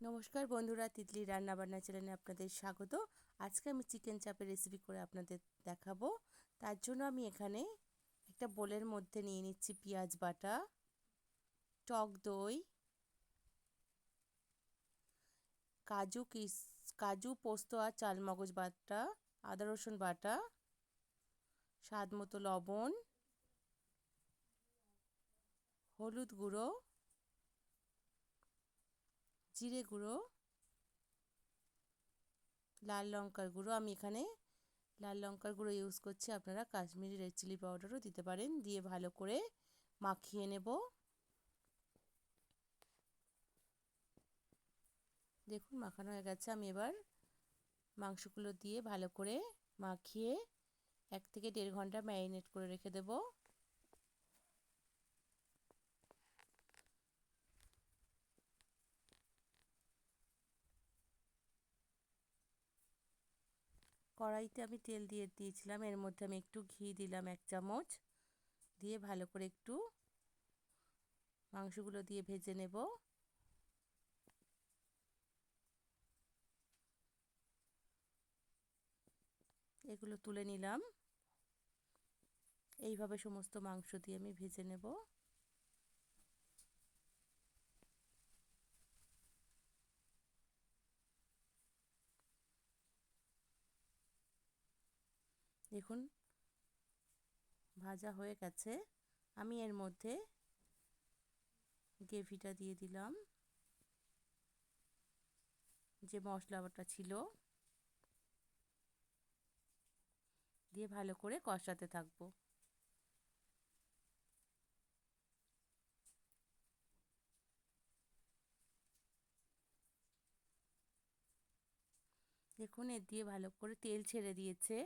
নমস্কার বন্ধুরা তিতলি রান্নাবান্না চ্যানেলে আপনাদের স্বাগত। আজকে আমি চিকেন চাপের রেসিপি করে আপনাদের দেখাবো। তার জন্য আমি এখানে একটা বোলের মধ্যে নিয়ে নিচ্ছি পেঁয়াজ বাটা, টক দই, কাজু কিস, কাজু পোস্ত আর চালমগজ বাটা, আদা রসুন বাটা, স্বাদ মতো লবণ, হলুদ গুঁড়ো জিরে গুঁড়ো, লাল লঙ্কার গুঁড়ো, আমি এখানে লাল লঙ্কার গুঁড়ো ইউজ করছি। আপনারা কাশ্মীরি রেড চিলি পাউডারও দিতে পারেন, দিয়ে ভালো করে মাখিয়ে নেব। দেখুন, মাখানো হয়ে গেছে। আমি এবার মাংসগুলো দিয়ে ভালো করে মাখিয়ে এক থেকে দেড় ঘণ্টা ম্যারিনেট করে রেখে দেবো। কড়াইতে আমি তেল দিয়ে দিয়েছিলাম। এর মধ্যে আমি একটু ঘি দিলাম এক চামচ। দিয়ে ভালো করে একটু মাংসগুলো দিয়ে ভেজে নেব। এগুলো তুলে নিলাম। এইভাবে সমস্ত মাংস দিয়ে আমি ভেজে নেব। দেখুন, ভাজা হয়ে গেছে। আমি এর মধ্যে গ্রেভিটা দিয়ে দিলাম। যে মশলাটা ছিল, দিয়ে ভালো করে কষাতে থাকব। দেখুন, এর দিয়ে ভালো করে তেল ছেড়ে দিয়েছে।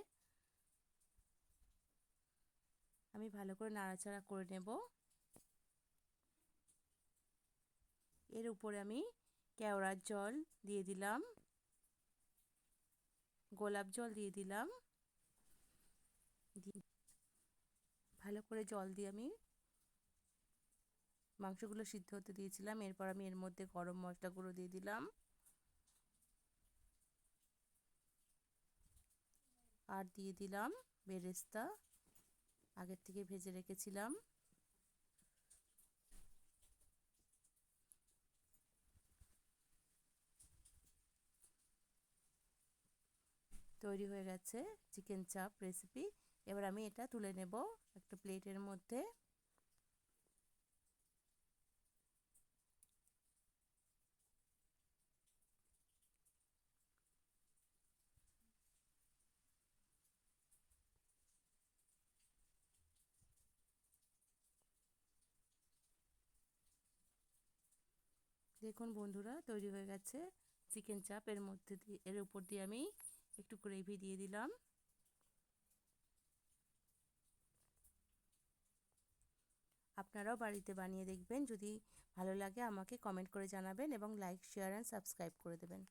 আমি ভালো করে নাড়াচাড়া করে নেব। এর উপরে আমি কেওড়ার জল দিয়ে দিলাম। গোলাপ জল দিয়ে দিলাম। ভালো করে জল দিয়ে আমি মাংসগুলো সিদ্ধ হতে দিয়েছিলাম। এরপর আমি এর মধ্যে গরম মশলা গুঁড়ো দিয়ে দিলাম। আর দিয়ে দিলাম বেরেস্তা। আগের থেকে ভেজে রেখেছিলাম। তৈরি হয়ে গেছে চিকেন চাপ রেসিপি এবার আমি এটা তুলে নেব একটা প্লেটের মধ্যে। দেখুন বন্ধুরা, তৈরি হয়ে গেছে চিকেন চাপ। এর মধ্যে দিয়ে, এর উপর দিয়ে আমি একটু গ্রেভি দিয়ে দিলাম। আপনারাও বাড়িতে বানিয়ে দেখবেন। যদি ভালো লাগে আমাকে কমেন্ট করে জানাবেন এবং লাইক শেয়ার অ্যান্ড সাবস্ক্রাইব করে দেবেন।